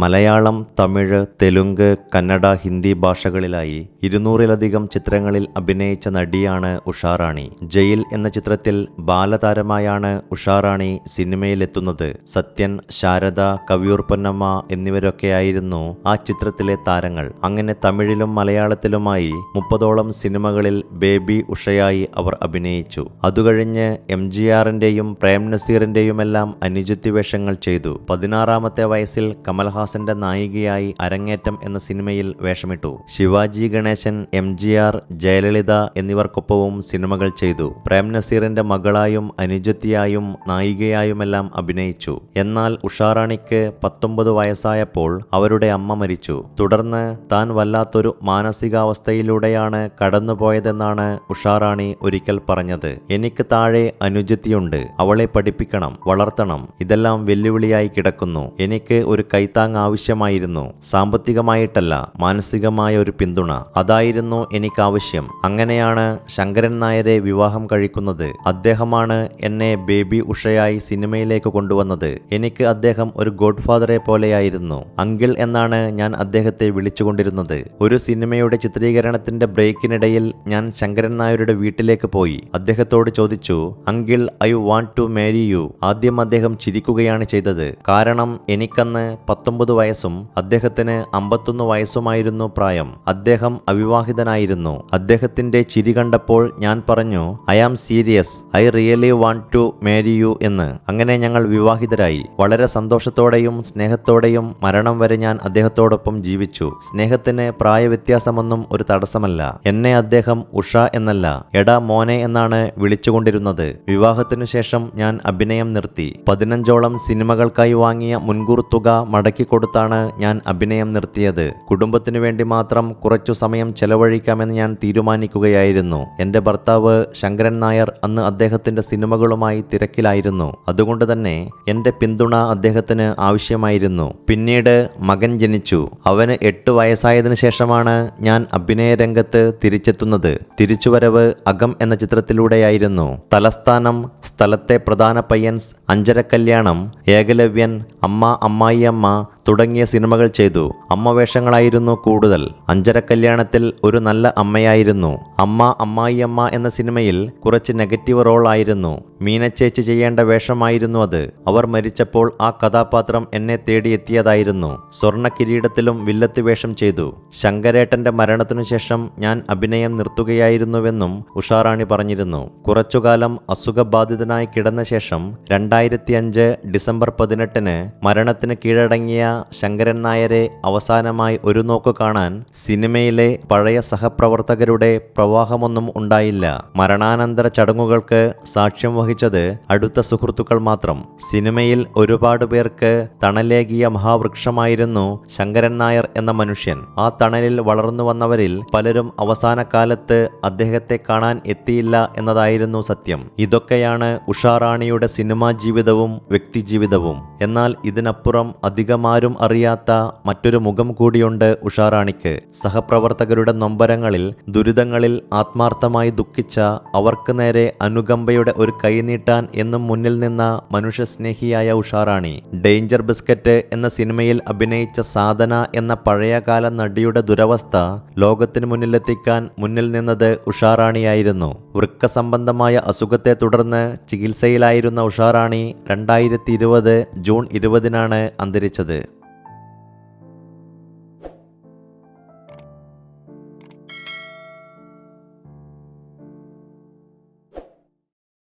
മലയാളം തമിഴ് തെലുങ്ക് കന്നഡ ഹിന്ദി ഭാഷകളിലായി ഇരുന്നൂറിലധികം ചിത്രങ്ങളിൽ അഭിനയിച്ച നടിയാണ് ഉഷാറാണി. ജയിൽ എന്ന ചിത്രത്തിൽ ബാലതാരമായാണ് ഉഷാറാണി സിനിമയിലെത്തുന്നത്. സത്യൻ ശാരദ കവിയൂർ പൊന്നമ്മ എന്നിവരൊക്കെയായിരുന്നു ആ ചിത്രത്തിലെ താരങ്ങൾ. അങ്ങനെ തമിഴിലും മലയാളത്തിലുമായി മുപ്പതോളം സിനിമകളിൽ ബേബി ഉഷയായി അവർ അഭിനയിച്ചു. അതുകഴിഞ്ഞ് എം ജി ആറിന്റെയും പ്രേം നസീറിന്റെയുമെല്ലാം അനുജത്തി വേഷങ്ങൾ ചെയ്തു. പതിനാറാമത്തെ വയസ്സിൽ കമൽഹാസന്റെ നായികയായി അരങ്ങേറ്റം എന്ന സിനിമയിൽ വേഷമിട്ടു. Sivaji Ganesan M G R Jayalalithaa എന്നിവർക്കൊപ്പവും സിനിമകൾ ചെയ്തു. പ്രേം നസീറിന്റെ മകളായും അനുജത്തിയായും നായികയായുമെല്ലാം അഭിനയിച്ചു. എന്നാൽ ഉഷാറാണിക്ക് പത്തൊമ്പത് വയസ്സായപ്പോൾ അവരുടെ അമ്മ മരിച്ചു. തുടർന്ന് താൻ വല്ലാത്തൊരു മാനസികാവസ്ഥയിലൂടെയാണ് കടന്നുപോയതെന്നാണ് ഉഷാറാണി ഒരിക്കൽ പറഞ്ഞത്. എനിക്ക് താഴെ അനുജത്തിയുണ്ട്. അവളെ പഠിപ്പിക്കണം വളർത്തണം. ഇതെല്ലാം വെല്ലുവിളിയായി കിടക്കുന്നു. എനിക്ക് ഒരു കൈത്താങ് ആവശ്യമായിരുന്നു സാമ്പത്തികമായിട്ടല്ല മാനസികമായ ഒരു പിന്തുണ. അതായിരുന്നു എനിക്ക് ആവശ്യം അങ്ങനെയാണ് ശങ്കരൻ നായരെ വിവാഹം കഴിക്കുന്നത്. അദ്ദേഹമാണ് എന്നെ ബേബി ഉഷയായി സിനിമയിലേക്ക് കൊണ്ടുവന്നത്. എനിക്ക് അദ്ദേഹം ഒരു ഗോഡ് ഫാദറെ പോലെയായിരുന്നു. അങ്കിൾ എന്നാണ് ഞാൻ അദ്ദേഹത്തെ വിളിച്ചുകൊണ്ടിരുന്നത്. ഒരു സിനിമയുടെ ചിത്രീകരണത്തിന്റെ ബ്രേക്കിനിടയിൽ ഞാൻ ശങ്കരൻ നായരുടെ വീട്ടിലേക്ക് പോയി. അദ്ദേഹത്തോട് ചോദിച്ചു uncle I want to marry you. ആദ്യം അദ്ദേഹം ചിരിക്കുകയാണ് ചെയ്തത്. കാരണം എനിക്കന്ന് പത്തൊമ്പത് വയസ്സും അദ്ദേഹത്തിന് അമ്പത്തൊന്ന് വയസ്സുമായിരുന്നു പ്രായം. അദ്ദേഹം അവിവാഹിതനായിരുന്നു. അദ്ദേഹത്തിന്റെ ചിരി കണ്ടപ്പോൾ ഞാൻ പറഞ്ഞു I am serious. I really want to marry you എന്ന്. അങ്ങനെ ഞങ്ങൾ വിവാഹിതരായി. വളരെ സന്തോഷത്തോടെയും സ്നേഹത്തോടെയും മരണം വരെ ഞാൻ അദ്ദേഹത്തോടൊപ്പം ജീവിച്ചു. സ്നേഹത്തിന് പ്രായവ്യത്യാസമൊന്നും ഒരു തടസ്സമല്ല. എന്നെ അദ്ദേഹം ഉഷ എന്നല്ല എടാ മോനെ എന്നാണ് വിളിച്ചുകൊണ്ടിരുന്നത്. വിവാഹത്തിനു ശേഷം ഞാൻ അഭിനയം നിർത്തി. പതിനഞ്ചോളം സിനിമകൾക്കായി വാങ്ങിയ മുൻകൂർ തുക മടക്കി കൊടുത്താണ് ഞാൻ അഭിനയം നിർത്തിയത്. കുടുംബത്തിനു വേണ്ടി മാത്രം കുറച്ചു സമയം ചെലവഴിക്കാമെന്ന് ഞാൻ തീരുമാനിക്കുകയായിരുന്നു. എന്റെ ഭർത്താവ് ശങ്കരൻ നായർ അന്ന് അദ്ദേഹത്തിന്റെ സിനിമകളുമായി തിരക്കിലായിരുന്നു. അതുകൊണ്ട് തന്നെ എന്റെ പിന്തുണ അദ്ദേഹത്തിന് ആവശ്യമായിരുന്നു. പിന്നീട് മകൻ ജനിച്ചു. അവന് എട്ട് വയസ്സായതിനു ശേഷമാണ് ഞാൻ അഭിനയ രംഗത്ത് തിരിച്ചെത്തുന്നത്. തിരിച്ചുവരവ് അകം എന്ന ചിത്രത്തിലൂടെയായിരുന്നു. തലസ്ഥാനം സ്ഥലത്തെ പ്രധാന പയ്യൻസ് അഞ്ചര കല്യാണം ഏകലവ്യൻ അമ്മ അമ്മായിയമ്മ തുടങ്ങിയ സിനിമകൾ ചെയ്തു. അമ്മ വേഷങ്ങളായിരുന്നു കൂടുതൽ. അഞ്ചര കല്യാണത്തിൽ ഒരു നല്ല അമ്മയായിരുന്നു. അമ്മ അമ്മായിയമ്മ എന്ന സിനിമയിൽ കുറച്ച് നെഗറ്റീവ് റോൾ ആയിരുന്നു മീനച്ചേച്ചി ചെയ്യേണ്ട വേഷമായിരുന്നു അത്. അവർ മരിച്ചപ്പോൾ ആ കഥാപാത്രം എന്നെ തേടിയെത്തിയതായിരുന്നു. സ്വർണ കിരീടത്തിലും വില്ലത്ത് വേഷം ചെയ്തു. ശങ്കരേട്ടന്റെ മരണത്തിനു ശേഷം ഞാൻ അഭിനയം നിർത്തുകയായിരുന്നുവെന്നും ഉഷാറാണി പറഞ്ഞിരുന്നു. കുറച്ചുകാലം അസുഖബാധിതനായി കിടന്ന ശേഷം രണ്ടായിരത്തി അഞ്ച് ഡിസംബർ പതിനെട്ടിന് മരണത്തിന് കീഴടങ്ങിയ ശങ്കരൻ നായരെ അവസാനമായി ഒരു നോക്ക് കാണാൻ സിനിമയിലെ പഴയ സഹപ്രവർത്തകരുടെ പ്രവാഹമൊന്നും ഉണ്ടായില്ല. മരണാനന്തര ചടങ്ങുകൾക്ക് സാക്ഷ്യം വഹിച്ചത് അടുത്ത സുഹൃത്തുക്കൾ മാത്രം. സിനിമയിൽ ഒരുപാട് പേർക്ക് തണലേകിയ മഹാവൃക്ഷമായിരുന്നു ശങ്കരൻ നായർ എന്ന മനുഷ്യൻ. ആ തണലിൽ വളർന്നു വന്നവരിൽ പലരും അവസാന കാലത്ത് അദ്ദേഹത്തെ കാണാൻ എത്തിയില്ല എന്നതായിരുന്നു സത്യം. ഇതൊക്കെയാണ് ഉഷാറാണിയുടെ സിനിമാ ജീവിതവും വ്യക്തിജീവിതവും. എന്നാൽ ഇതിനപ്പുറം അധികമാരും അറിയാത്ത മറ്റൊരു മുഖം കൂടിയുണ്ട് ഉഷാറാണിക്ക്. സഹപ്രവർത്തകരുടെ നൊമ്പരങ്ങളിൽ ദുരിതങ്ങളിൽ ആത്മാർത്ഥമായി ദുഃഖിച്ച അവർക്ക് നേരെ അനുകമ്പയുടെ ഒരു കൈനീട്ടാൻ എന്നും മുന്നിൽ നിന്ന മനുഷ്യസ്നേഹിയായ ഉഷാറാണി. ഡേഞ്ചർ ബിസ്ക്കറ്റ് എന്ന സിനിമയിൽ അഭിനയിച്ച സാധന എന്ന പഴയകാല നടിയുടെ ദുരവസ്ഥ ലോകത്തിന് മുന്നിലെത്തിക്കാൻ മുന്നിൽ നിന്നത് ഉഷാറാണിയായിരുന്നു. വൃക്ക സംബന്ധമായ അസുഖത്തെ തുടർന്ന് ചികിത്സയിലായിരുന്ന ഉഷാറാണി രണ്ടായിരത്തി ഇരുപത് ജൂൺ ഇരുപതിനാണ് അന്തരിച്ചത്.